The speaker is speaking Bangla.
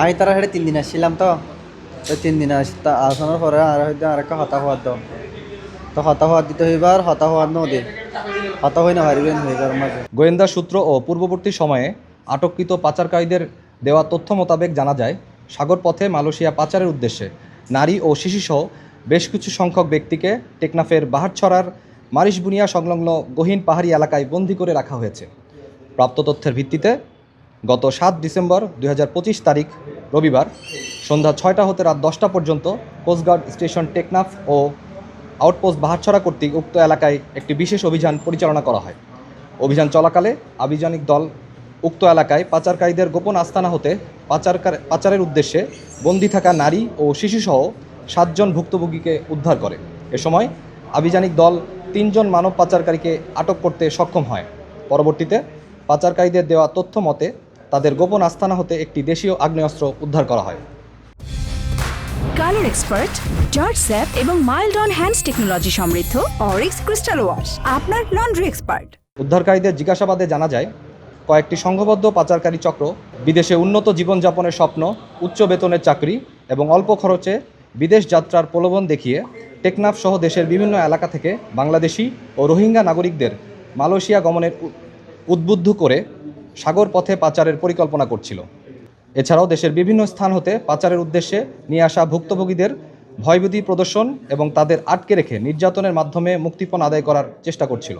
আমি তারা হেঁটে তিন দিন আসছিলাম তো। তো তিন দিন আস আসানোর পরে আর হয়তো আর একটা হতা হওয়ার দাও। তো হতা হওয়ার দিতে হইবার হতা হওয়ার নদী। হতা হই না হারিবেন হইবার মাঝে। গোয়েন্দা সূত্র ও পূর্ববর্তী সময়ে আটককৃত পাচারকারীদের দেওয়া তথ্য মোতাবেক জানা যায়, সাগর পথে মালয়েশিয়া পাচারের উদ্দেশ্যে নারী ও শিশুসহ বেশ কিছু সংখ্যক ব্যক্তিকে টেকনাফের বাহারছড়ার মারিশবুনিয়া সংলগ্ন গহীন পাহাড়ি এলাকায় বন্দী করে রাখা হয়েছে। প্রাপ্ত তথ্যের ভিত্তিতে গত সাত ডিসেম্বর দুই হাজার পঁচিশ তারিখ, রবিবার, সন্ধ্যা ছয়টা হতে রাত দশটা পর্যন্ত কোস্টগার্ড স্টেশন টেকনাফ ও আউটপোস্ট বাহারছড়া কর্তৃক উক্ত এলাকায় একটি বিশেষ অভিযান পরিচালনা করা হয়। অভিযান চলাকালে আভিযানিক দল উক্ত এলাকায় পাচারকারীদের গোপন আস্তানা হতে পাচার পাচারের উদ্দেশ্যে বন্দী থাকা নারী ও শিশুসহ সাতজন ভুক্তভোগীকে উদ্ধার করে। এ সময় আভিযানিক দল তিনজন মানব পাচারকারীকে আটক করতে সক্ষম হয়। পরবর্তীতে পাচারকারীদের দেওয়া তথ্য মতে তাদের গোপন আস্তানা হতে একটি দেশীয় আগ্নেয়াস্ত্র উদ্ধার করা হয়। কালার এক্সপার্ট জর্জ স্যাপ এবং মাইল্ড অন হ্যান্ডস টেকনোলজি সমৃদ্ধ অরিক্স ক্রিস্টাল ওয়াশ আপনার লন্ড্রি এক্সপার্ট। উদ্ধারকারীদের জিজ্ঞাসাবাদে জানা যায় কয়েকটি সংঘবদ্ধ পাচারকারী চক্র বিদেশে উন্নত জীবনযাপনের স্বপ্ন উচ্চ বেতনের চাকরি এবং অল্প খরচে বিদেশ যাত্রার প্রলোভন দেখিয়ে টেকনাফ সহ দেশের বিভিন্ন এলাকা থেকে বাংলাদেশি ও রোহিঙ্গা নাগরিকদের মালয়েশিয়া গমনের উদ্বুদ্ধ করে সাগর পথে পাচারের পরিকল্পনা করছিল। এছাড়াও দেশের বিভিন্ন স্থান হতে পাচারের উদ্দেশ্যে নিয়ে আসা ভুক্তভোগীদের ভয়ভীতি প্রদর্শন এবং তাদের আটকে রেখে নির্যাতনের মাধ্যমে মুক্তিপণ আদায় করার চেষ্টা করছিল।